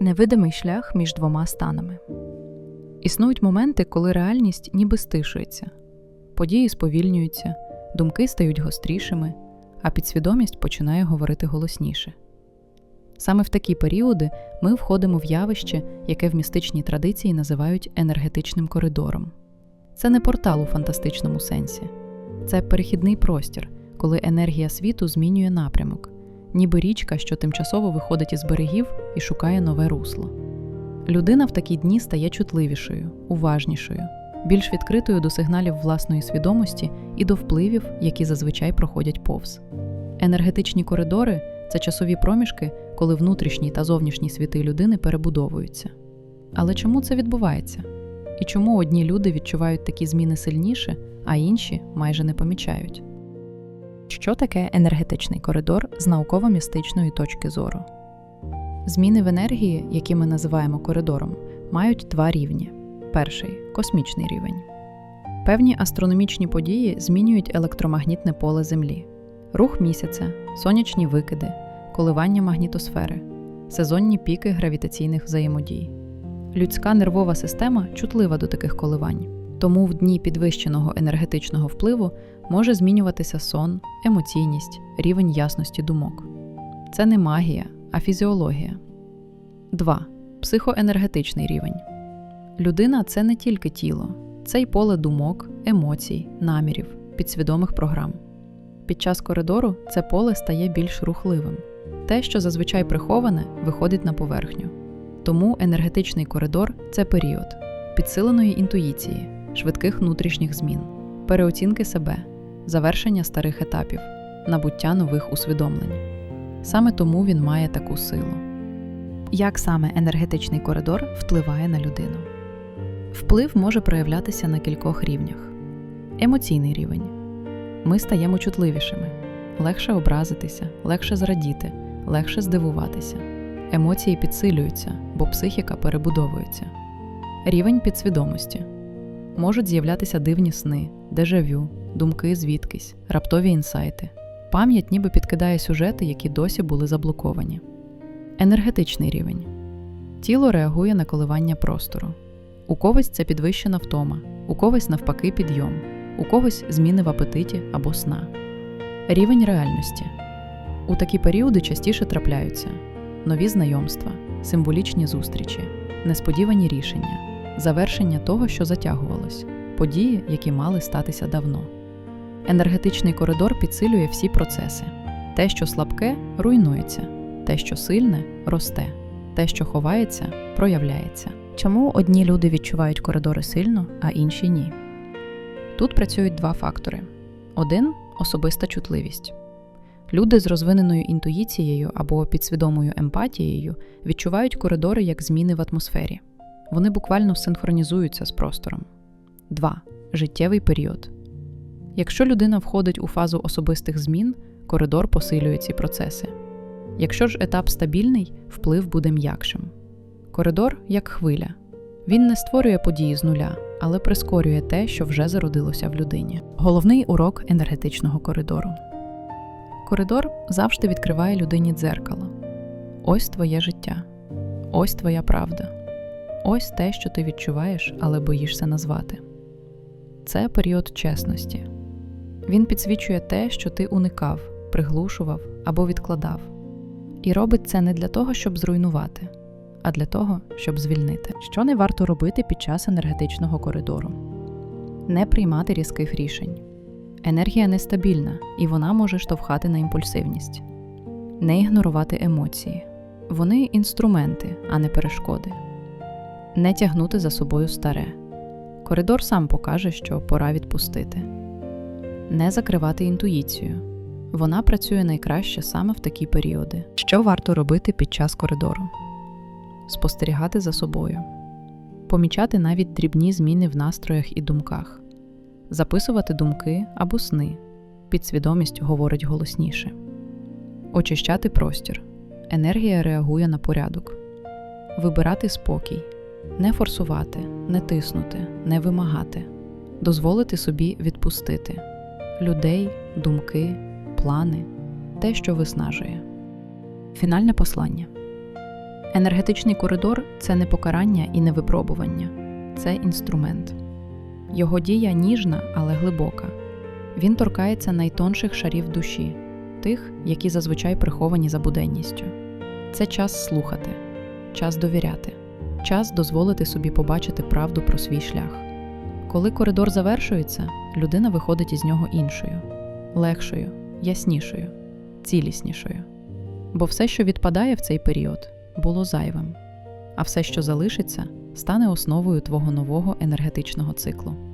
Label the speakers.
Speaker 1: невидимий шлях між двома станами. Існують моменти, коли реальність ніби стишується, події сповільнюються, думки стають гострішими, а підсвідомість починає говорити голосніше. Саме в такі періоди ми входимо в явище, яке в містичній традиції називають енергетичним коридором. Це не портал у фантастичному сенсі, це перехідний простір, коли енергія світу змінює напрямок, ніби річка, що тимчасово виходить із берегів і шукає нове русло. Людина в такі дні стає чутливішою, уважнішою, більш відкритою до сигналів власної свідомості і до впливів, які зазвичай проходять повз. Енергетичні коридори це часові проміжки, коли внутрішній та зовнішній світи людини перебудовуються. Але чому це відбувається? І чому одні люди відчувають такі зміни сильніше, а інші майже не помічають? Що таке енергетичний коридор з науково-містичної точки зору? Зміни в енергії, які ми називаємо коридором, мають два рівні. Перший космічний рівень. Певні астрономічні події змінюють електромагнітне поле Землі, рух місяця, сонячні викиди, коливання магнітосфери, сезонні піки гравітаційних взаємодій. Людська нервова система чутлива до таких коливань, тому в дні підвищеного енергетичного впливу може змінюватися сон, емоційність, рівень ясності думок. Це не магія, а фізіологія. 2. Психоенергетичний рівень. Людина це не тільки тіло, це й поле думок, емоцій, намірів, підсвідомих програм. Під час коридору це поле стає більш рухливим. Те, що зазвичай приховане, виходить на поверхню. Тому енергетичний коридор це період підсиленої інтуїції, швидких внутрішніх змін, переоцінки себе, завершення старих етапів, набуття нових усвідомлень. Саме тому він має таку силу. Як саме енергетичний коридор впливає на людину? Вплив може проявлятися на кількох рівнях. Емоційний рівень. Ми стаємо чутливішими, легше образитися, легше зрадіти, легше здивуватися. Емоції підсилюються, бо психіка перебудовується. Рівень підсвідомості. Можуть з'являтися дивні сни, дежавю, думки звідкись, раптові інсайти. Пам'ять ніби підкидає сюжети, які досі були заблоковані. Енергетичний рівень. Тіло реагує на коливання простору. У когось це підвищена втома, у когось навпаки підйом, у когось зміни в апетиті або сна. Рівень реальності. У такі періоди частіше трапляються нові знайомства, символічні зустрічі, несподівані рішення, завершення того, що затягувалось, події, які мали статися давно. Енергетичний коридор підсилює всі процеси. Те, що слабке, руйнується, те, що сильне, росте, те, що ховається, проявляється. Чому одні люди відчувають коридори сильно, а інші ні? Тут працюють два фактори: один особиста чутливість. Люди з розвиненою інтуїцією або підсвідомою емпатією відчувають коридори як зміни в атмосфері. Вони буквально синхронізуються з простором. 2. Життєвий період. Якщо людина входить у фазу особистих змін, коридор посилює ці процеси. Якщо ж етап стабільний, вплив буде м'якшим. Коридор як хвиля. Він не створює події з нуля, але прискорює те, що вже зародилося в людині. Головний урок енергетичного коридору. Коридор завжди відкриває людині дзеркало. Ось твоє життя, ось твоя правда, ось те, що ти відчуваєш, але боїшся назвати. Це період чесності. Він підсвічує те, що ти уникав, приглушував або відкладав. І робить це не для того, щоб зруйнувати, а для того, щоб звільнити. Що не варто робити під час енергетичного коридору? Не приймати різких рішень. Енергія нестабільна і вона може штовхати на імпульсивність, не ігнорувати емоції. Вони інструменти, а не перешкоди, не тягнути за собою старе. Коридор сам покаже, що пора відпустити, не закривати інтуїцію. Вона працює найкраще саме в такі періоди. Що варто робити під час коридору? Спостерігати за собою, помічати навіть дрібні зміни в настроях і думках, записувати думки або сни. Підсвідомість говорить голосніше, очищати простір. Енергія реагує на порядок, вибирати спокій, не форсувати, не тиснути, не вимагати, дозволити собі відпустити людей, думки, плани, те, що виснажує. Фінальне послання. Енергетичний коридор це не покарання і не випробування, це інструмент. Його дія ніжна, але глибока. Він торкається найтонших шарів душі, тих, які зазвичай приховані за буденністю. Це час слухати, час довіряти, час дозволити собі побачити правду про свій шлях. Коли коридор завершується, людина виходить із нього іншою, легшою, яснішою, ціліснішою. Бо все, що відпадає в цей період, було зайвим, а все, що залишиться, стане основою твого нового енергетичного циклу.